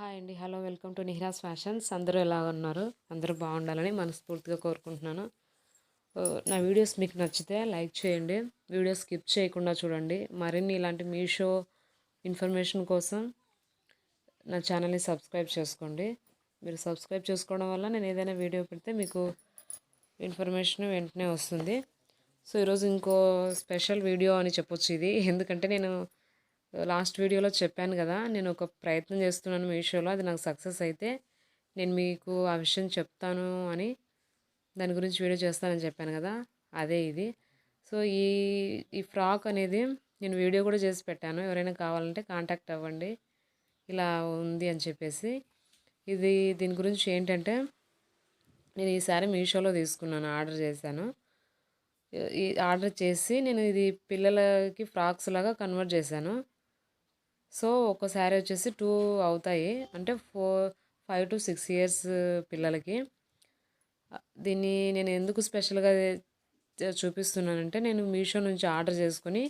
Hi అండి. Hello welcome to Nihira's fashions. అందరూ ఎలా ఉన్నారు? అందరూ బాగుండాలని మనస్ఫూర్తిగా కోరుకుంటున్నాను. నా వీడియోస్ మీకు నచ్చితే లైక్ చేయండి. వీడియో స్కిప్ చేయకుండా చూడండి. మరిన్ని ఇలాంటి మీషో ఇన్ఫర్మేషన్ కోసం నా ఛానల్ని సబ్స్క్రైబ్ చేసుకోండి. మీరు సబ్స్క్రైబ్ చేసుకోవడం వల్ల నేను ఏదైనా వీడియో పెడితే మీకు ఇన్ఫర్మేషన్ వెంటనే వస్తుంది. సో ఈరోజు ఇంకో స్పెషల్ వీడియో అని చెప్పొచ్చు ఇది. ఎందుకంటే నేను లాస్ట్ వీడియోలో చెప్పాను కదా నేను ఒక ప్రయత్నం చేస్తున్నాను మీషోలో అది నాకు సక్సెస్ అయితే నేను మీకు ఆ విషయం చెప్తాను అని దాని గురించి వీడియో చేస్తానని చెప్పాను కదా అదే ఇది. సో ఈ ఈ ఫ్రాక్ అనేది నేను వీడియో కూడా చేసి పెట్టాను. ఎవరైనా కావాలంటే కాంటాక్ట్ అవ్వండి ఇలా ఉంది అని చెప్పేసి. ఇది దీని గురించి ఏంటంటే నేను ఈసారి మీషోలో తీసుకున్నాను ఆర్డర్ చేశాను. ఈ ఆర్డర్ చేసి నేను ఇది పిల్లలకి ఫ్రాక్స్ లాగా కన్వర్ట్ చేశాను. సో ఒక శారీ వచ్చేసి టూ అవుతాయి. అంటే four five to six years పిల్లలకి. దీన్ని నేను ఎందుకు స్పెషల్గా చూపిస్తున్నానంటే నేను మీషో నుంచి ఆర్డర్ చేసుకుని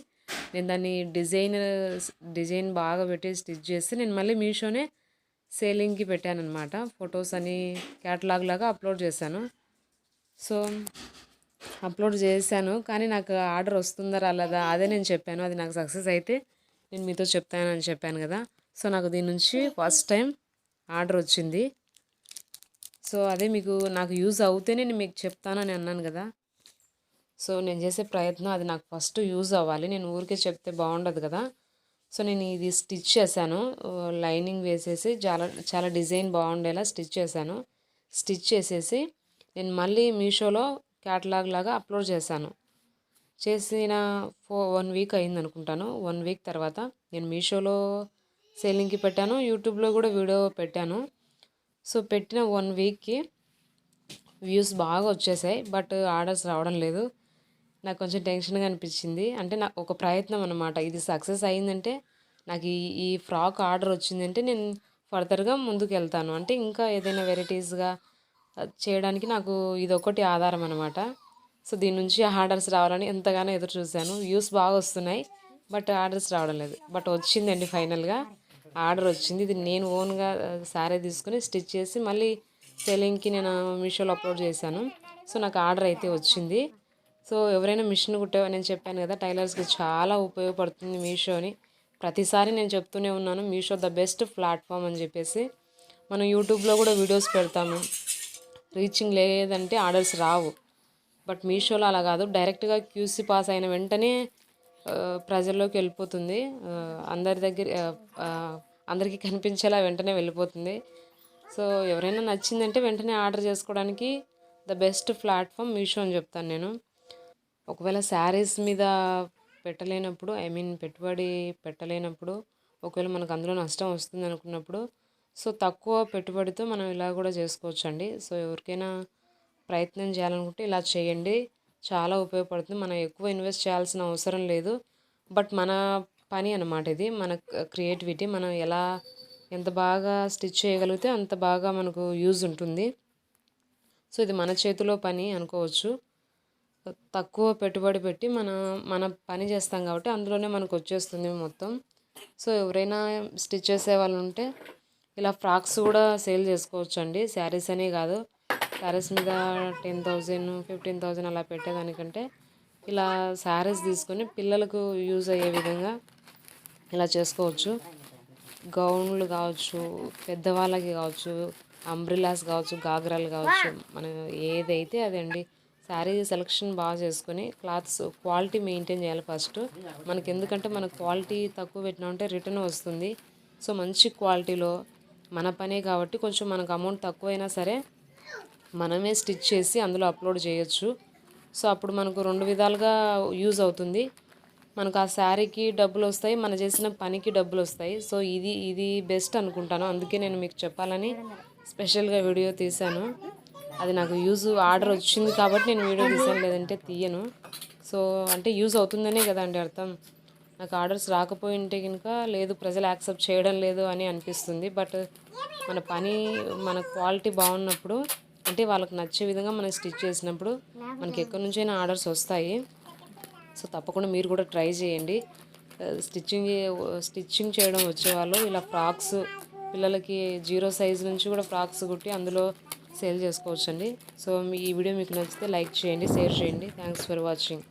నేను దాన్ని డిజైన్ డిజైన్ బాగా పెట్టి స్టిచ్ చేసి నేను మళ్ళీ మీషోనే సేలింగ్కి పెట్టాను అనమాట ఫొటోస్ అని క్యాటలాగ్ లాగా అప్లోడ్ చేశాను. సో అప్లోడ్ చేశాను. కానీ నాకు ఆర్డర్ వస్తుందా రాలేదా అదే నేను చెప్పాను. అది నాకు సక్సెస్ అయితే నేను మీతో చెప్తానని చెప్పాను కదా. సో నాకు దీని నుంచి ఫస్ట్ టైం ఆర్డర్ వచ్చింది. సో అదే మీకు నాకు యూజ్ అవుతేనే నేను మీకు చెప్తానని అన్నాను కదా. సో నేను చేసే ప్రయత్నం అది నాకు ఫస్ట్ యూజ్ అవ్వాలి. నేను ఊరికే చెప్తే బాగుండదు కదా. సో నేను ఇది స్టిచ్ చేశాను. లైనింగ్ వేసేసి చాలా చాలా డిజైన్ బాగుండేలా స్టిచ్ చేశాను. స్టిచ్ చేసేసి నేను మళ్ళీ మీషోలో క్యాటలాగ్ లాగా అప్లోడ్ చేశాను. చేసిన ఫో వన్ వీక్ అయింది అనుకుంటాను వన్ వీక్ తర్వాత నేను మీషోలో సేలింగ్కి పెట్టాను. యూట్యూబ్లో కూడా వీడియో పెట్టాను. సో పెట్టిన వన్ వీక్కి వ్యూస్ బాగా వచ్చేసాయి. బట్ ఆర్డర్స్ రావడం లేదు. నాకు కొంచెం టెన్షన్గా అనిపించింది. అంటే నాకు ఒక ప్రయత్నం అనమాట ఇది సక్సెస్ అయిందంటే నాకు ఈ ఈ ఫ్రాక్ ఆర్డర్ వచ్చిందంటే నేను ఫర్దర్గా ముందుకు వెళ్తాను అంటే ఇంకా ఏదైనా వెరైటీస్గా చేయడానికి నాకు ఇదొకటి ఆధారం అనమాట సో దీని నుంచి ఆర్డర్స్ రావాలని ఎంతగానో ఎదురు చూశాను. వ్యూస్ బాగా వస్తున్నాయి బట్ ఆర్డర్స్ రావడం లేదు. బట్ వచ్చిందండి ఫైనల్గా. ఆర్డర్ వచ్చింది. ఇది నేను ఓన్గా శారీ తీసుకుని స్టిచ్ చేసి మళ్ళీ సెలింగ్కి నేను మీషోలో అప్లోడ్ చేశాను. సో నాకు ఆర్డర్ అయితే వచ్చింది. సో ఎవరైనా మిషన్ కుట్టే నేను చెప్పాను కదా టైలర్స్కి చాలా ఉపయోగపడుతుంది మీషోని. ప్రతిసారి నేను చెప్తూనే ఉన్నాను మీషో ద బెస్ట్ ప్లాట్ఫామ్ అని చెప్పేసి. మనం యూట్యూబ్లో కూడా వీడియోస్ పెడతాము. రీచింగ్ లేదంటే ఆర్డర్స్ రావు. బట్ మీషోలో అలా కాదు. డైరెక్ట్గా క్యూసీ పాస్ అయిన వెంటనే ప్రజల్లోకి వెళ్ళిపోతుంది. అందరి దగ్గర అందరికీ కనిపించేలా వెంటనే వెళ్ళిపోతుంది. సో ఎవరైనా నచ్చిందంటే వెంటనే ఆర్డర్ చేసుకోవడానికి ద బెస్ట్ ప్లాట్ఫామ్ మీషో అని చెప్తాను నేను. ఒకవేళ శారీస్ మీద పెట్టలేనప్పుడు ఐ మీన్ పెట్టుబడి పెట్టలేనప్పుడు ఒకవేళ మనకు అందులో నష్టం వస్తుంది అనుకున్నప్పుడు సో తక్కువ పెట్టుబడితో మనం ఇలా కూడా చేసుకోవచ్చండి. సో ఎవరికైనా ప్రయత్నం చేయాలనుకుంటే ఇలా చేయండి. చాలా ఉపయోగపడుతుంది. మనం ఎక్కువ ఇన్వెస్ట్ చేయాల్సిన అవసరం లేదు. బట్ మన పని అన్నమాట ఇది. మన క్రియేటివిటీ. మనం ఎలా ఎంత బాగా స్టిచ్ చేయగలిగితే అంత బాగా మనకు యూజ్ ఉంటుంది. సో ఇది మన చేతిలో పని అనుకోవచ్చు. తక్కువ పెట్టుబడి పెట్టి మన మన పని చేస్తాం కాబట్టి అందులోనే మనకు వచ్చేస్తుంది మొత్తం. సో ఎవరైనా స్టిచ్ చేసే వాళ్ళు ఉంటే ఇలా ఫ్రాక్స్ కూడా సేల్ చేసుకోవచ్చు అండి శారీస్ అనే కాదు. శారీస్ మీద టెన్ థౌజండ్ ఫిఫ్టీన్ థౌజండ్ అలా పెట్టేదానికంటే ఇలా శారీస్ తీసుకొని పిల్లలకు యూజ్ అయ్యే విధంగా ఇలా చేసుకోవచ్చు. గౌన్లు కావచ్చు పెద్దవాళ్ళకి కావచ్చు అంబ్రిలాస్ కావచ్చు గాగ్రాలు కావచ్చు మనం ఏదైతే అదండి శారీ సెలక్షన్ బాగా చేసుకొని క్లాత్స్ క్వాలిటీ మెయింటైన్ చేయాలి ఫస్ట్. మనకి ఎందుకంటే మన క్వాలిటీ తక్కువ పెట్టినామంటే రిటర్న్ వస్తుంది. సో మంచి క్వాలిటీలో మన పనే కాబట్టి కొంచెం మనకు అమౌంట్ తక్కువైనా సరే మనమే స్టిచ్ చేసి అందులో అప్లోడ్ చేయొచ్చు. సో అప్పుడు మనకు రెండు విధాలుగా యూజ్ అవుతుంది. మనకు ఆ శారీకి డబ్బులు వస్తాయి మన చేసిన పనికి డబ్బులు వస్తాయి. సో ఇది ఇది బెస్ట్ అనుకుంటాను. అందుకే నేను మీకు చెప్పాలని స్పెషల్గా వీడియో తీశాను. అది నాకు యూజ్ ఆర్డర్ వచ్చింది కాబట్టి నేను వీడియో తీసాను లేదంటే తీయను. సో అంటే యూజ్ అవుతుందనే కదండి అర్థం. నాకు ఆర్డర్స్ రాకపోయింటే కనుక లేదు ప్రజలు యాక్సెప్ట్ చేయడం లేదు అని అనిపిస్తుంది. బట్ మన పని మన క్వాలిటీ బాగున్నప్పుడు అంటే వాళ్ళకి నచ్చే విధంగా మనం స్టిచ్ చేసినప్పుడు మనకి ఎక్కడి నుంచైనా ఆర్డర్స్ వస్తాయి. సో తప్పకుండా మీరు కూడా ట్రై చేయండి. స్టిచ్చింగ్ స్టిచ్చింగ్ చేయడం వచ్చేవాళ్ళు ఇలా ఫ్రాక్స్ పిల్లలకి జీరో సైజ్ నుంచి కూడా ఫ్రాక్స్ కుట్టి అందులో సేల్ చేసుకోవచ్చండి. సో మీ ఈ వీడియో మీకు నచ్చితే లైక్ చేయండి షేర్ చేయండి. Thanks for watching.